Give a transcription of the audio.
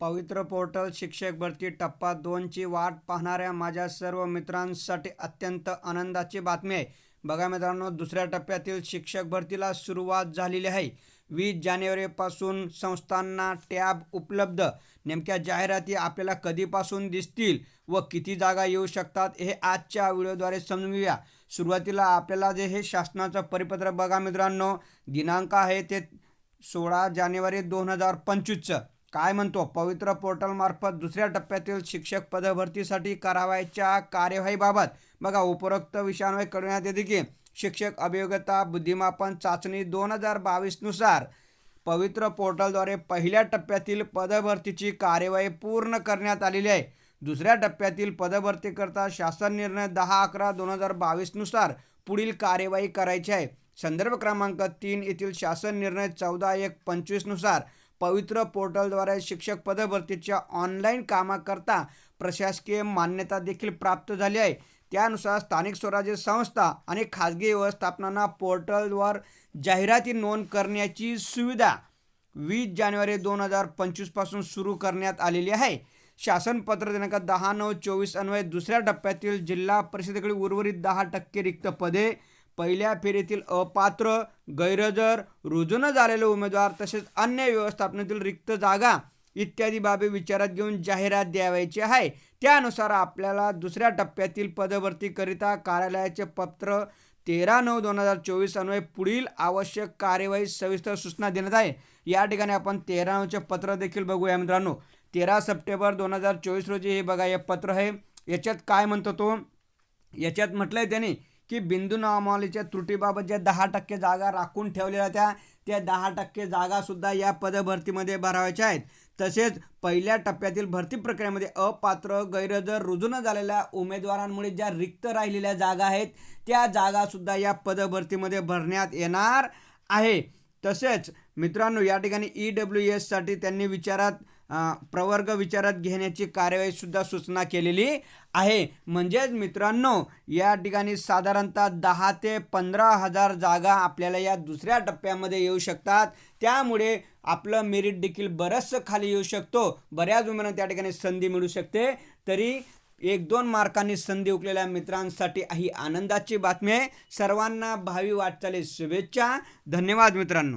पवित्र पोर्टल शिक्षक भरती टप्पा दोनची वाट पाहणाऱ्या माझ्या सर्व मित्रांसाठी अत्यंत आनंदाची बातमी आहे. बघा मित्रांनो दुसऱ्या टप्प्यातील शिक्षक भरतीला सुरुवात झालेली आहे. वीस जानेवारीपासून संस्थांना टॅब उपलब्ध. नेमक्या जाहिराती आपल्याला कधीपासून दिसतील व किती जागा येऊ शकतात हे आजच्या व्हिडिओद्वारे समजून घेऊया सुरुवातीला आपल्याला जे हे शासनाचं परिपत्र बघा मित्रांनो दिनांक आहे ते सोळा जानेवारी दोन हजार पंचवीसचं. काय म्हणतो? पवित्र पोर्टलमार्फत दुसऱ्या टप्प्यातील शिक्षक पदभरतीसाठी करावयाच्या कार्यवाहीबाबत बघा उपरोक्त विषयांवर कळविण्यात येते की शिक्षक अभियोग्यता बुद्धिमापन चाचणी दोन हजार बावीसनुसार पवित्र पोर्टलद्वारे पहिल्या टप्प्यातील पदभरतीची कार्यवाही पूर्ण करण्यात आलेली आहे. दुसऱ्या टप्प्यातील पदभरतीकरता शासन निर्णय दहा अकरा दोन हजार बावीसनुसार पुढील कार्यवाही करायची आहे. संदर्भ क्रमांक तीन येथील शासन निर्णय चौदा एक पंचवीसनुसार पवित्र पोर्टलद्वारे शिक्षक पदभरतीच्या ऑनलाईन कामाकरता प्रशासकीय मान्यता देखील प्राप्त झाली आहे. त्यानुसार स्थानिक स्वराज्य संस्था आणि खाजगी व्यवस्थापनांना पोर्टलवर जाहिराती नोंद करण्याची सुविधा वीस जानेवारी दोन हजार पंचवीसपासून सुरू करण्यात आलेली आहे. शासन पत्र दिनांक दहा नऊ चोवीस अन्वये दुसऱ्या टप्प्यातील जिल्हा परिषदेकडे उर्वरित दहा टक्के रिक्त पदे पहिल्या फेरीतील अपात्र गैरहजर रुजून झालेले उमेदवार तसेच अन्य व्यवस्थापनातील रिक्त जागा इत्यादी बाबी विचारात घेऊन जाहिरात द्यावायची आहे. त्यानुसार आपल्याला दुसऱ्या टप्प्यातील पदभरतीकरिता कार्यालयाचे पत्र तेरा नऊ दोन हजार चोवीस अन्वये पुढील आवश्यक कार्यवाही सविस्तर सूचना देण्यात आहे. या ठिकाणी आपण तेरा नऊचे पत्र देखील बघूया मित्रांनो. तेरा सप्टेंबर दोन हजार चोवीस रोजी हे बघा हे पत्र आहे. याच्यात काय म्हणतो तो? याच्यात म्हटलंय त्यांनी की बिंदू नामावलीच्या त्रुटीबाबत ज्या दहा टक्के जागा राखून ठेवलेल्या होत्या त्या दहा टक्के जागासुद्धा या पदभरतीमध्ये भरावायच्या आहेत. तसेच पहिल्या टप्प्यातील भरती प्रक्रियेमध्ये अपात्र गैरहजर रुजू न झालेल्या उमेदवारांमुळे ज्या रिक्त राहिलेल्या जागा आहेत त्या जागासुद्धा या पदभरतीमध्ये भरण्यात येणार आहे. तसेच मित्रांनो या ठिकाणी ई डब्ल्यू एससाठी त्यांनी विचारात प्रवर्ग विचारात घेण्याची कार्यवाहीसुद्धा सूचना केलेली आहे. म्हणजेच मित्रांनो या ठिकाणी साधारणतः दहा ते पंधरा हजार जागा आपल्याला या दुसऱ्या टप्प्यामध्ये येऊ शकतात. त्यामुळे आपलं मेरिट देखील बरंचसं खाली येऊ शकतो. बऱ्याच उमेदवारांना त्या ठिकाणी संधी मिळू शकते. तरी एक दोन मार्कांनी संधी उकलेल्या मित्रांसाठी ही आनंदाची बातमी आहे. सर्वांना भावी वाटचाली शुभेच्छा. धन्यवाद मित्रांनो.